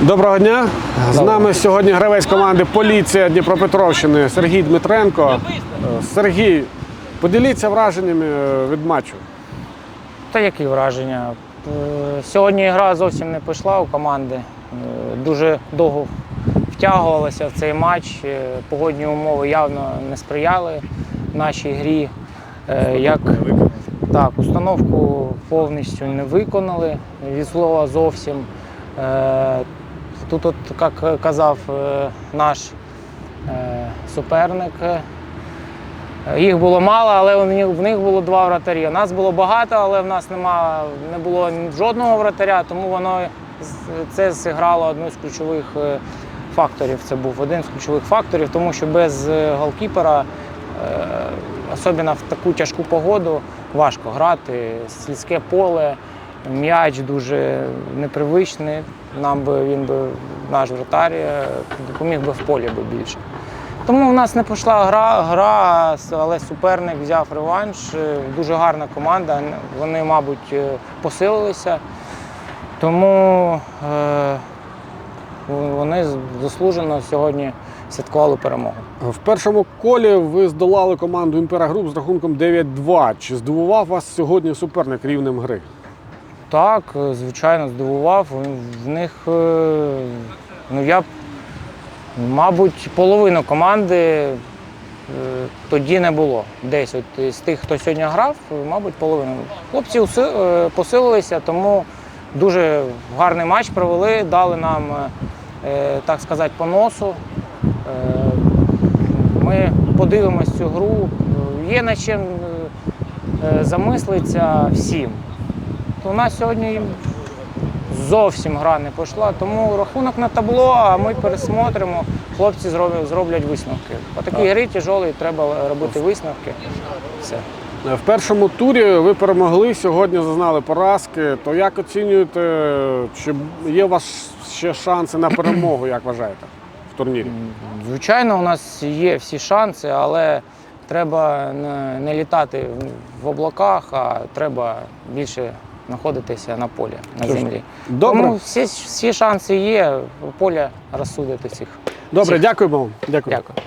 Доброго дня. З нами сьогодні гравець команди Поліція Дніпропетровщини Сергій Дмитренко. Сергій, поділіться враженнями е, від матчу. Та які враження? Е, Сьогодні гра зовсім не пішла у команди. Е, Дуже довго втягувалася в цей матч. Погодні умови явно не сприяли нашій грі. Як так, установку повністю не виконали від слова зовсім. Е, Тут, от, як казав е, наш е, суперник, е, їх було мало, але в них, було два вратарі. У Нас було багато, але в нас нема, не було жодного вратаря, тому воно це зіграло одну з ключових е, факторів. Це був один з ключових факторів, тому що без е, голкіпера, е, особливо в таку тяжку погоду, важко грати. Слизьке поле, м'яч дуже непривичний. Нам би він би, наш вратар, е, допоміг би в полі би більше. Тому в нас не пішла гра, гра, але суперник взяв реванш. Е, Дуже гарна команда. Вони, мабуть, е, посилилися. Тому е, вони заслужено сьогодні святкували перемогу. В першому колі ви здолали команду Імпера Груп з рахунком 9-2. Чи здивував вас сьогодні суперник рівнем гри? Так, е, звичайно, здивував. В них, е, ну я мабуть, половину команди е, тоді не було. Десь от з тих, хто сьогодні грав, мабуть, половину. Хлопці посилилися, тому дуже гарний матч провели, дали нам, так сказати, по носу. Ми подивимось цю гру. Є над чим замислитися всім. То у нас сьогодні зовсім гра не пішла, тому рахунок на табло, а ми пересмотримо. Хлопці зроблять, висновки. По такій грі тяжолій треба робити висновки. Все. Е, В першому турі ви перемогли, сьогодні зазнали поразки. То як оцінюєте, чи є у вас ще шанси на перемогу, як вважаєте, в турнірі? Звичайно, у нас є всі шанси, але треба не літати в облаках, а треба більше знаходитися на полі, на землі. добре. Тому всі, всі шанси є, поле розсудити всіх. Добре, всіх. дякуємо вам. Дякую. Дякую.